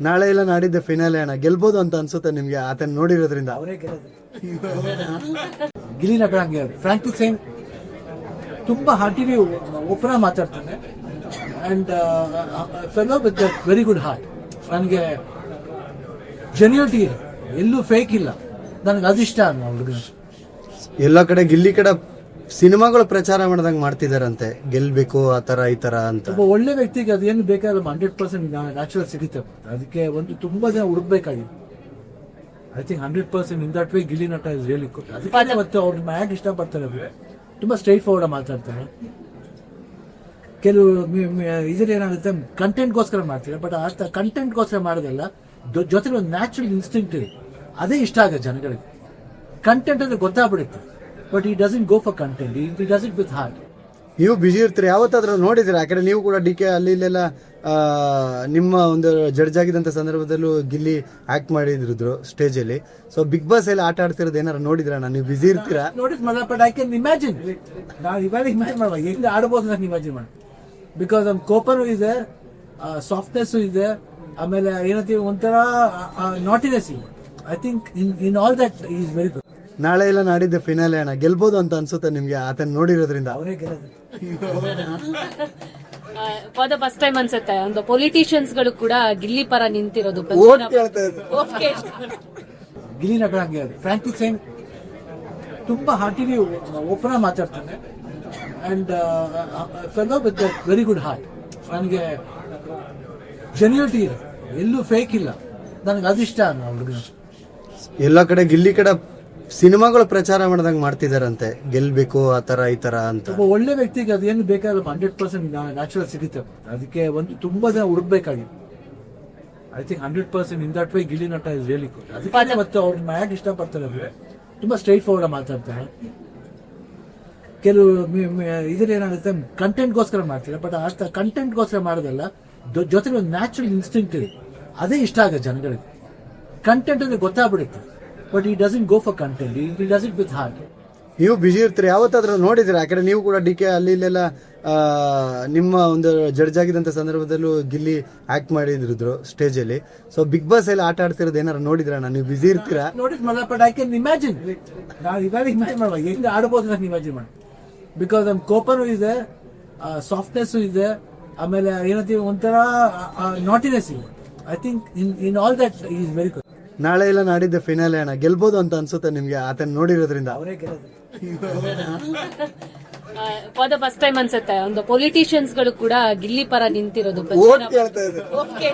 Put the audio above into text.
ನಾಳೆ ಇಲ್ಲ ನಾಡಿದ್ದ ಫಿನಾಲೆ ಅಣ್ಣ. ಗೆಲ್ಬೋದು ಅಂತ ಅನ್ಸುತ್ತೆ ನಿಮ್ಗೆ ಆತನ ನೋಡಿರೋದ್ರಿಂದ. ಅವರೇ ಗೆಲ್ಲೋದು ಫ್ರಾಂಕ್ ಸೇಮ್ ತುಂಬಾ ಹಾರ್ಟಿಲಿ ಓಪನ್ ಮಾತಾಡ್ತಾನೆ. And fellow with very good heart ನನಗೆ ಜೆನ್ಯೂಟಿ ಇದೆ ಎಲ್ಲೂ ಫೇಕ್ ಇಲ್ಲ. ನನಗೆ ಅದಿಷ್ಟ ಅನ್ನೋ ಹುಡುಗನ? ಎಲ್ಲ ಕಡೆ ಗಿಲ್ಲಿ ಕಡೆ ಸಿನಿಮಾಗಳು ಪ್ರಚಾರ ಮಾಡ್ದಂಗ್ ಮಾಡ್ತಿದಾರಂತೆ. ಗೆಲ್ಬೇಕು ಆ ತರ ಈ ತರ ಅಂತ. ಒಬ್ಬ ಒಳ್ಳೆ ವ್ಯಕ್ತಿಗೆ ಅದೇನು ಬೇಕಾದ್ರೆ ಹಂಡ್ರೆಡ್ ಪರ್ಸೆಂಟ್ ನ್ಯಾಚುರಲ್ ಸಿಗುತ್ತೆ. ಅದಕ್ಕೆ ಒಂದು ತುಂಬಾ ಜನ ಹುಡುಕ್ಬೇಕಾಗಿತ್ತು I think hundred percent in that way Gilli Nata is really good ಅದಕ್ಕೆ ಮತ್ತೆ ಅವ್ರ ಮ್ಯಾಗ್ ಇಷ್ಟಪಡ್ತಾರೆ ಅವ್ರು. ತುಂಬ ಸ್ಟ್ರೈಟ್ ಫಾರ್ವರ್ಡ್ ಮಾತಾಡ್ತಾರೆ. ಕೆಲವು ಇದ್ರಲ್ಲಿ ಏನಾಗುತ್ತೆ ಕಂಟೆಂಟ್ಗೋಸ್ಕರ ಮಾಡ್ತಾರೆ ಬಟ್ ಆ ಕಂಟೆಂಟ್ಗೋಸ್ಕರ ಮಾಡೋದಲ್ಲ ಜೊತೆಗೆ ಒಂದು ನ್ಯಾಚುರಲ್ ಇನ್ಸ್ಟಿಂಕ್ಟ್ ಇದೆ. ಅದೇ ಇಷ್ಟ ಆಗುತ್ತೆ ಜನಗಳಿಗೆ. ಕಂಟೆಂಟ್ ಅಂದ್ರೆ ಗೊತ್ತಾಗ್ಬಿಡುತ್ತೆ. But he doesn't go for content he does it with heart ನೀವು ಬಿಜಿ ಇರ್ತೀರಿ. ಯಾವತ್ತಾದ್ರೂ ನೋಡಿದಿರ ಆ ಕಡೆ ನೀವು ಕೂಡ ಡಿ ಕೆ ಅಲ್ಲಿ ಇಲ್ಲೆಲ್ಲ ನಿಮ್ಮ ಒಂದು ಜಡ್ಜ್ ಆಗಿದ್ದಂಥ ಸಂದರ್ಭದಲ್ಲೂ ಗಿಲ್ಲಿ ಆಕ್ಟ್ ಮಾಡಿದ್ರು ಸ್ಟೇಜ್ ಅಲ್ಲಿ ಸೊ ಬಿಗ್ ಬಾಸ್ ಅಲ್ಲಿ ಆಟ ಆಡ್ತಿರೋದು ಏನಾರು ನಾನು ನೀವು ಬಿಜಿ ಇರ್ತೀರಾ? ನೋಟಿಸ್ ಮಾಡಲ್ಲ ಬಟ್ ಐ ಕ್ಯಾನ್ ಇಮ್ಯಾಜಿನ್ ನಾನು ಇವಾಗ ಇಮ್ಯಾಜಿನ್ ಮಾಡುವ. ಹೆಂಗೆ ಆಡ್ಬೋದು ನಾನು ಇಮ್ಯಾಜಿನ್ ಮಾಡಿ ಬಿಕಾಸ್ ನಮ್ಮ ಕೋಪನು ಇದೆ ಸಾಫ್ಟ್ನೆಸ್ ಇದೆ ಆಮೇಲೆ ಏನಂತೀವಿ ಒಂಥರ ನಾಟಿನೆಸ್ ಇದೆ. I think in in all that is very good ನಾಳೆ ಇಲ್ಲ ನಾಡಿದ್ದ ಫಿನಾಲೆ ಅಣ್ಣ. ಗೆಲ್ಬೋದು ಅಂತ ಅನ್ಸುತ್ತೆ ನಿಮ್ಗೆ ಆತನ ನೋಡಿರೋದ್ರಿಂದ. ಅವರೇ ಗೆಲ್ಲೋದು ಫಾರ್ ದ ಫಸ್ಟ್ ಟೈಮ್ ಅನ್ಸುತ್ತೆ. ಒಂದು ಪೊಲಿಟಿಷಿಯನ್ಸ್ಗಳು ಕೂಡ ಗಿಲ್ಲಿ ಪರ ನಿಂತಿರೋದು. ಓಟ್ ಕೇಳ್ತಾ ಇದ್ರು. ಓಕೆ ಗಿಲಿ ನಟ ಹಂಗೆ. ಫ್ರಾಂಕಿ ಸೇಮ್ ತುಂಬಾ ಹಾರ್ಟಿಲಿ ಓಪನ್ ಮಾತಾಡ್ತಾನೆ. And fellow with very good heart ನನಗೆ ಜೆನ್ಯೂಟಿ ಇದೆ ಎಲ್ಲೂ ಫೇಕ್ ಇಲ್ಲ. ನನಗೆ ಅದಿಷ್ಟ ಅನ್ನೋ ಹುಡುಗನ ಎಲ್ಲ ಕಡೆ ಗಿಲ್ಲಿ ಕಡೆ ಸಿನಿಮಾಗಳು ಪ್ರಚಾರ ಮಾಡ್ದಂಗೆ ಮಾಡ್ತಿದಾರಂತೆ. ಗೆಲ್ಬೇಕು ಆ ತರ ಈ ತರ ಅಂತ. ಒಬ್ಬ ಒಳ್ಳೆ ವ್ಯಕ್ತಿಗೆ ಅದೇನು ಬೇಕಾದ್ರೆ ಹಂಡ್ರೆಡ್ ಪರ್ಸೆಂಟ್ ನ್ಯಾಚುರಲ್ ಸಿಗುತ್ತೆ. ಅದಕ್ಕೆ ಒಂದು ತುಂಬಾ ಜನ ಹುಡುಕ್ಬೇಕಾಗಿತ್ತು I think hundred percent in that way Gilli Nata is really good ಅದಕ್ಕೆ ಮತ್ತೆ ಅವ್ರ ಮ್ಯಾಗ್ ಇಷ್ಟಪಡ್ತಾರೆ ಅವರು ತುಂಬಾ ಸ್ಟ್ರೈಟ್ ಫಾರ್ವರ್ಡ್ ಮಾತಾಡ್ತಾರೆ. ಕೆಲವು ಇದ್ರೇನಾಗುತ್ತೆ ಏನಾಗುತ್ತೆ ಕಂಟೆಂಟ್ಗೋಸ್ಕರ ಮಾಡ್ತಾರೆ ಬಟ್ ಅಷ್ಟ ಕಂಟೆಂಟ್ಗೋಸ್ಕರ ಮಾಡೋದಲ್ಲ ಜೊತೆಗೆ ಒಂದು ನ್ಯಾಚುರಲ್ ಇನ್ಸ್ಟಿಂಕ್ಟ್ ಇದೆ. ಅದೇ ಇಷ್ಟ ಆಗುತ್ತೆ ಜನಗಳಿಗೆ. ಕಂಟೆಂಟ್ ಅಂದ್ರೆ ಗೊತ್ತಾಗ್ಬಿಡುತ್ತೆ. But he doesn't go for content he does it with heart ನೀವು ಬಿಜಿ ಇರ್ತೀರಿ ಯಾವತ್ತಾದ್ರೂ ನೋಡಿದಿರ ಆ ಕಡೆ ನೀವು ಕೂಡ ಡಿ ಕೆ ಅಲ್ಲಿ ಇಲ್ಲೆಲ್ಲ ನಿಮ್ಮ ಒಂದು ಜಡ್ಜ್ ಆಗಿದ್ದಂಥ ಸಂದರ್ಭದಲ್ಲೂ ಗಿಲ್ಲಿ ಆಕ್ಟ್ ಮಾಡಿದ್ರು ಸ್ಟೇಜ್ ಅಲ್ಲಿ ಸೊ ಬಿಗ್ ಬಾಸ್ ಅಲ್ಲಿ ಆಟ ಆಡ್ತಿರೋದು ಏನಾರು ನಾನು ನೀವು ಬಿಜಿ ಇರ್ತೀರಾ? ನೋಟಿಸ್ ಮಾಡಲ್ಲ ಬಟ್ ಐ ಕ್ಯಾನ್ ಇಮ್ಯಾಜಿನ್ ನಾನು ಇವಾಗ ಇಮ್ಯಾಜಿನ್ ಮಾಡುವ. ಹೆಂಗೆ ಆಡ್ಬೋದು ನಾನು ಇಮ್ಯಾಜಿನ್ ಮಾಡಿ ಬಿಕಾಸ್ ನಮ್ಮ ಕೋಪನೂ ಇದೆ ಸಾಫ್ಟ್ನೆಸ್ಸು ಇದೆ ಆಮೇಲೆ ಏನಂತೀವಿ ಒಂಥರ ನಾಟಿನೆಸ್ ಇದೆ. I think in in all that is very good ನಾಳೆ ಇಲ್ಲ ನಾಡಿದ್ದ ಫಿನಾಲೆ ಅಣ್ಣ. ಗೆಲ್ಬೋದು ಅಂತ ಅನ್ಸುತ್ತೆ ನಿಮ್ಗೆ ಆತನ ನೋಡಿರೋದ್ರಿಂದ. ಅವರೇ ಗೆಲ್ಲೋದು ಫಾರ್ ದ ಫಸ್ಟ್ ಟೈಮ್ ಅನ್ಸುತ್ತೆ. ಒಂದು ಪೊಲಿಟಿಷಿಯನ್ಸ್ಗಳು ಕೂಡ ಗಿಲ್ಲಿ ಪರ ನಿಂತಿರೋದು. ಓಟ್ ಕೇಳ್ತಾ ಇದ್ರು ಓಕೆ.